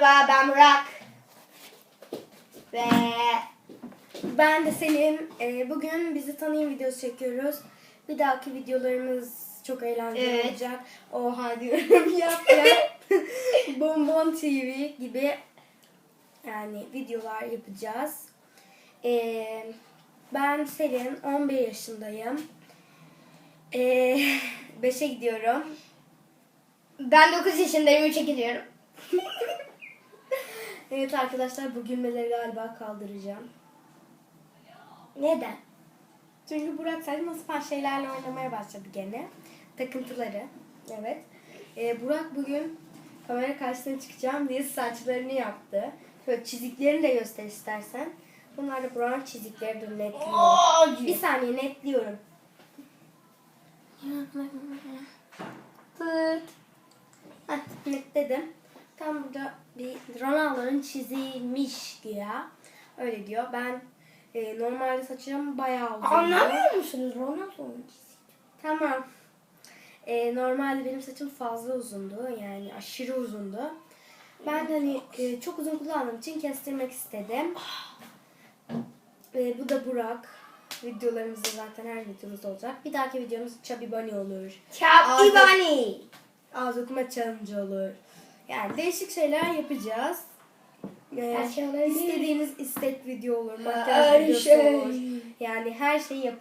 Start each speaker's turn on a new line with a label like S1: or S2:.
S1: merhaba ben Burak. Ve
S2: Ben de Selim. Ee, bugün bizi tanıyın videosu çekiyoruz. Bir dahaki videolarımız çok eğlenceli
S1: Evet.
S2: olacak. Oha diyorum yap yap. Bonbon TV gibi yani videolar yapacağız. Ee, ben Selin, 11 yaşındayım. Ee, 5'e gidiyorum.
S1: ben 9 yaşındayım 3'e gidiyorum.
S2: Evet arkadaşlar bu gülmeleri galiba kaldıracağım.
S1: Neden?
S2: Çünkü Burak saçma sapan şeylerle oynamaya başladı gene. Takıntıları. Evet. Ee, Burak bugün kamera karşısına çıkacağım diye saçlarını yaptı. Şöyle çiziklerini de göster istersen. Bunlar da Burak'ın çizikleri dur netliyorum. Bir saniye netliyorum. Pıt. Heh, netledim. Tam burada bir Ronaldo'nun çizilmiş güya. Öyle diyor. Ben e, normalde saçım bayağı uzun.
S1: Anlamıyor musunuz Ronaldo'nun
S2: Tamam. E, normalde benim saçım fazla uzundu. Yani aşırı uzundu. Ben hani e, çok uzun kullandığım için kestirmek istedim. E, bu da Burak. Videolarımızda zaten her videomuzda olacak. Bir dahaki videomuz Chubby Bunny olur. Ağzı-
S1: İvani.
S2: Ağız okuma challenge olur. Yani değişik şeyler yapacağız. E,
S1: şey olabilir.
S2: istediğiniz istek video olur. Makyaj videosu olur. Yani her şeyi yapacağız.